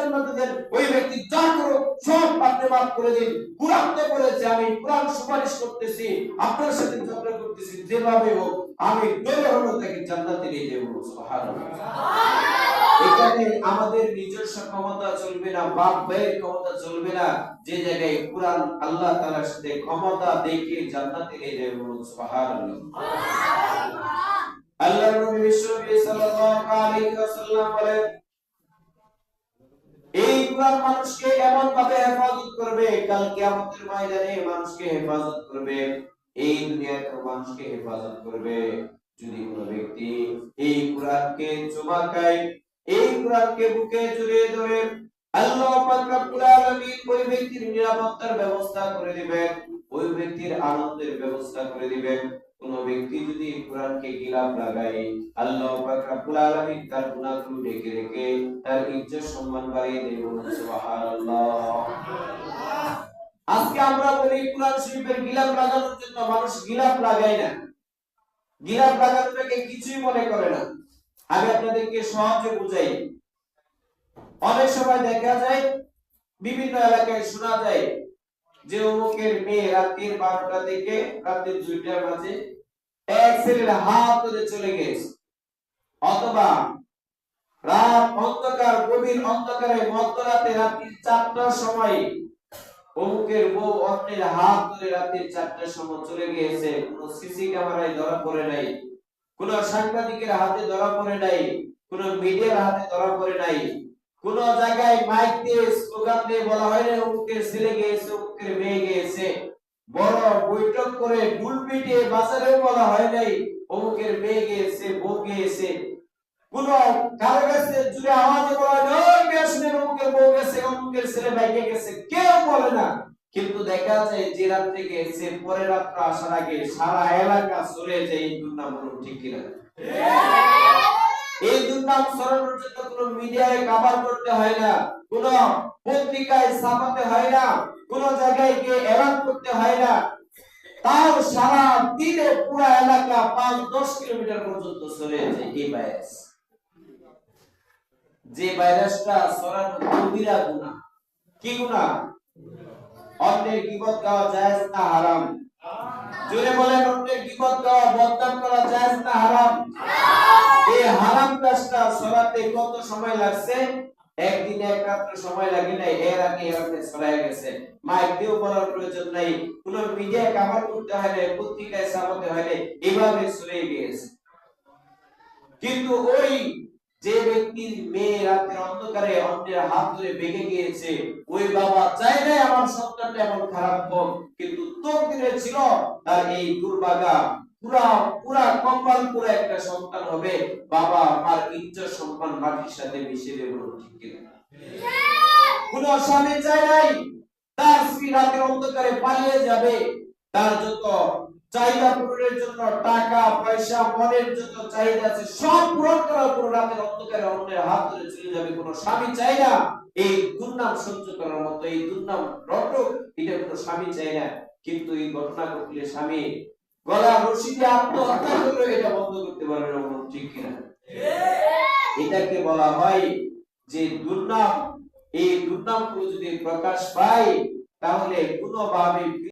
জান্নাতে দেন ওই ব্যক্তি যা করো সব আপনি মাফ করে দিন। বলেছে আমি কোরআন সুপারিশ করতেছি আপনার সাথে ঝগড়া করতেছি যেভাবে হোক আমি হলো তাকে জান্নাতে নিয়ে যাব সুবহানাল্লাহ। এখানে আমাদের নিজস্ব ক্ষমতা চলবে না বাপ ভাইয়ের ক্ষমতা চলবে না। যে জায়গায় কোরআন আল্লাহ তাআলার সাথে ক্ষমতা দেখে জান্নাতে নিয়ে যাবে বলুন সুবহানাল্লাহ। আল্লাহ নবী বিশ্বনবী সাল্লাল্লাহু আলাইহি ওয়াসাল্লাম বলেন এই কোরআন মানুষকে এমন ভাবে হেফাজত করবে, কাল কিয়ামতের ময়দানে মানুষকে হেফাজত করবে। এই দুনিয়াতে মানুষকে হেফাজত করবে যদি কোনো ব্যক্তি এই এই বুকে জড়িয়ে ধরে আল্লাহ পাক রব্বুল আলামিন ওই ব্যক্তির নিরাপত্তার ব্যবস্থা করে দিবেন, ওই ব্যক্তির আনন্দের ব্যবস্থা করে দিবেন। ব্যক্তি যদি কোরআনকে গিলাফ লাগায়, আল্লাহ পাক রব্বুল আলামিন তার গুনাহগুলো ঢেকে রেখে তার ইজ্জত সম্মান বাড়িয়ে দেবেন সুবহানাল্লাহ। আজকে আমরা বলি কোরআন শরীফের গিলাফ লাগানোর জন্য মানুষ গিলাফ লাগায় না। গিলাফ লাগানোটাকে কিছুই মনে করে না। আমি আপনাদেরকে সহজে বুঝাই। অনেক সময় দেখা যায়, বিভিন্ন এলাকায় শোনা যায় যে অমুকের মেয়ে রাতের বারোটা থেকে রাতের দুইটার মাঝে এক চলে গেছে। অথবা রাত অন্ধকার, গভীর অন্ধকারে মধ্যরাতে রাত্রি চারটার সময় অমুকের বউ অন্যের হাত ধরে রাত্রি চারটার সময় চলে গিয়েছে। কোন সিসি ক্যামেরায় ধরা পড়ে নাই, কোন সাংবাদিকের হাতে ধরা পড়ে নাই, কোন মিডিয়ার হাতে ধরা পড়ে নাই, কোন জায়গায় মাইক দিয়ে স্লোগান দিয়ে বলা হয় না অমুকের ছেলে গিয়েছে, অমুকের মেয়ে বড় বৈঠক করে ডুল পিটিয়ে বাজারেও বলা হয় নাই। অমুকের মেয়ে গিয়েছে বউ গিয়েছে কেউ বলে না। কিন্তু দেখা যায় যে রাত্রে গেছে, পরের রাত্র আসার আগে সারা এলাকা চলে যায়, এই দুর্নাম ঠিক কিনা? এই দুর্নাম ছড়ানোর জন্য কোনো মিডিয়ায় কভার করতে হয় না, কোন পত্রিকায় ছাপাতে হয় না, কোন জায়গায় গিয়ে এলান করতে হয় না। তাও সারা দিনে পুরো এলাকা পাঁচ, দশ কিলোমিটার পর্যন্ত ছড়িয়ে যায় এই ভাইরাস যে ভাইরাসটা ছড়ানো কবিরা গুনাহ কি গুনাহ অন্যের গিবত গাওয়া জায়েজ না হারাম। জোরে বলেন, অন্যের গিবত গাওয়া বদনাম করা জায়েজ না হারাম এই হারাম কাজটা ছড়াতে কত সময় লাগছে? একদিনে এক রাত্রে সময় লাগে নাই, এর আগে এর আগে ছড়ায় গেছে। মাইক দিয়েও বলার প্রয়োজন নাই। কোন মিডিয়ায় কভার করতে হয় না পত্রিকায় ছাপাতে না এভাবে ছড়িয়ে গিয়েছে। কিন্তু ওই যে ব্যক্তির মেয়ে রাতের অন্ধকারে অন্যের হাত ধরে বেগে গিয়েছে, ওই বাবা চাই নাই আমার সন্তানটা এমন খারাপ হোক, কিন্তু তকদিরে ছিল তার এই দুর্ভাগা। পুরা পুরা কপাল পুরা একটা সন্তান হবে। বাবা আমার সম্মান, মাটির সাথে মিশে দেব ঠিক কিনা? কোন স্বামী নাই, তার স্ত্রী রাতের অন্ধকারে পালিয়ে যাবে। তার যত চাহিদা পূরণের জন্য টাকা, পয়সা, মনের যত চাহিদা আছে, সব পূরণ করার পর রাতের অন্ধকারে অন্যের হাত ধরে চলে যাবে। কোন স্বামী চাই না, এই দুর্নাম সহ্য করার মতো, এই দুর্নাম রটক, এটা কোনো স্বামী চাই না। কিন্তু এই ঘটনা ঘটলে স্বামী গলা রশিতে আত্মহত্যা করলে এটা বন্ধ করতে পারবে না ঠিক কিনা। এটাকে বলা হয় যে দুর্নাম। এই দুর্নাম যদি প্রকাশ পায়, তাহলে কোনোভাবে